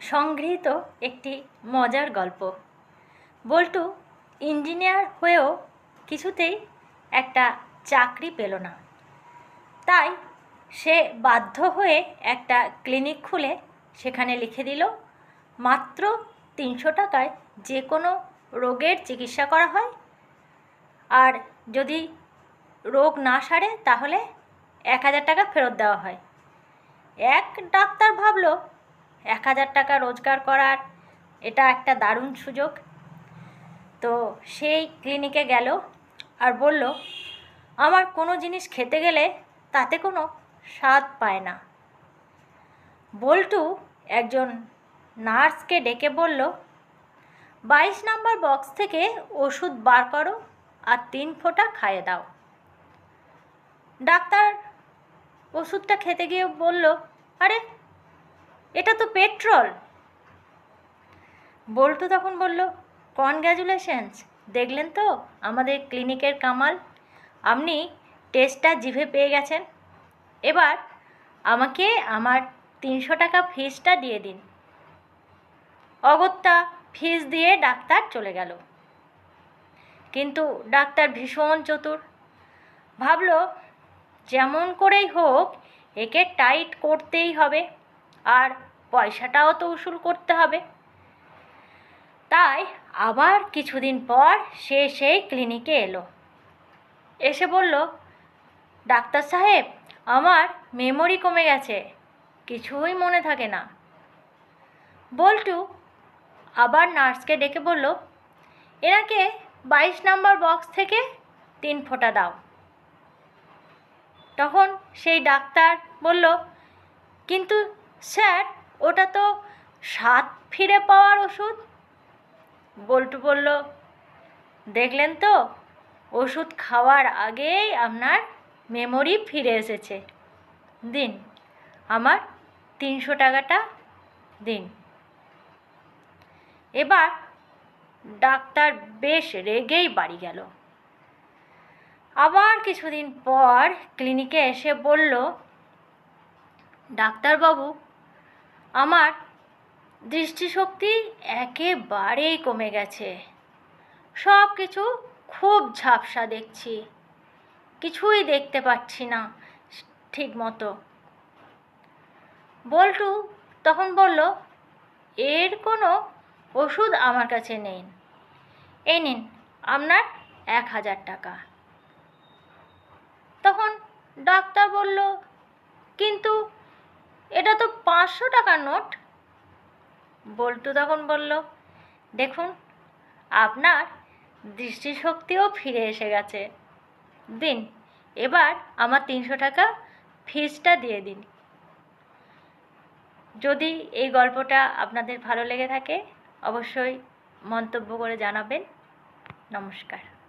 সংগৃহীত একটি মজার গল্প। বল্টু ইঞ্জিনিয়ার হয়েও কিছুতেই একটা চাকরি পেল না। তাই সে বাধ্য হয়ে একটা ক্লিনিক খুলে সেখানে লিখে দিল, মাত্র তিনশো টাকায় যে কোনো রোগের চিকিৎসা করা হয়। আর যদি রোগ না সারে তাহলে এক হাজার টাকা ফেরত দেওয়া হয়। এক ডাক্তার ভাবলো এক হাজার টাকা রোজগার করার, এটা একটা দারুণ সুযোগ। তো সেই ক্লিনিকে গেল আর বলল, আমার কোনো জিনিস খেতে গেলে তাতে কোনো স্বাদ পায় না। বল্টু একজন নার্সকে ডেকে বলল, বাইশ নাম্বার বক্স থেকে ওষুধ বার করো আর তিন ফোঁটা খাইয়ে দাও। ডাক্তার ওষুধটা খেতে গিয়ে বলল, আরে এটা তো পেট্রোল। বল্টু তখন বলল কনগ্র্যাচুলেশনস দেখলেন তো আমাদের ক্লিনিকের কামাল? আপনি টেস্টটা জিভে পেয়ে গেছেন। এবার আমাকে আমার তিনশো টাকা ফিসটা দিয়ে দিন। অগত্যা ফিস দিয়ে ডাক্তার চলে গেল। কিন্তু ডাক্তার ভীষণ চতুর। ভাবলো, যেমন করেই হোক, একে টাইট করতেই হবে। আর পয়সাটাও তো উসুল করতে হবে। তাই আবার কিছুদিন পর সে সেই ক্লিনিকে এলো। এসে বলল, ডাক্তার সাহেব, আমার মেমোরি কমে গেছে, কিছুই মনে থাকে না। বল্টু আবার নার্সকে ডেকে বলল, এনাকে বাইশ নাম্বার বক্স থেকে তিন ফোঁটা দাও। তখন সেই ডাক্তার বলল, কিন্তু স্যার, ওটা তো স্বাদ ফিরে পাওয়ার ওষুধ? বল্টু বলল, দেখলেন তো, ওষুধ খাওয়ার আগেই আপনার মেমোরি ফিরে এসেছে। দিন, আমার তিনশো টাকাটা দিন। এবার ডাক্তার বেশ রেগেই বাড়ি গেল। আবার কিছুদিন পর ক্লিনিকে এসে বলল, ডাক্তারবাবু আমার দৃষ্টিশক্তি একেবারেই কমে গেছে। সব কিছু খুব ঝাপসা দেখছি। কিছুই দেখতে পাচ্ছি না ঠিক মতো বল্টু তখন বলল, এর কোনো ওষুধ আমার কাছে নেই। এই নিন, আপনার এক হাজার টাকা। তখন ডাক্তার বলল, কিন্তু এটা তো পাঁচশো টাকার নোট। বল্টু তখন বলল, দেখুন, আপনার দৃষ্টিশক্তিও ফিরে এসে গেছে। দিন, এবার আমার তিনশো টাকা ফিজটা দিয়ে দিন। যদি এই গল্পটা আপনাদের ভালো লেগে থাকে, অবশ্যই মন্তব্য করে জানাবেন। নমস্কার।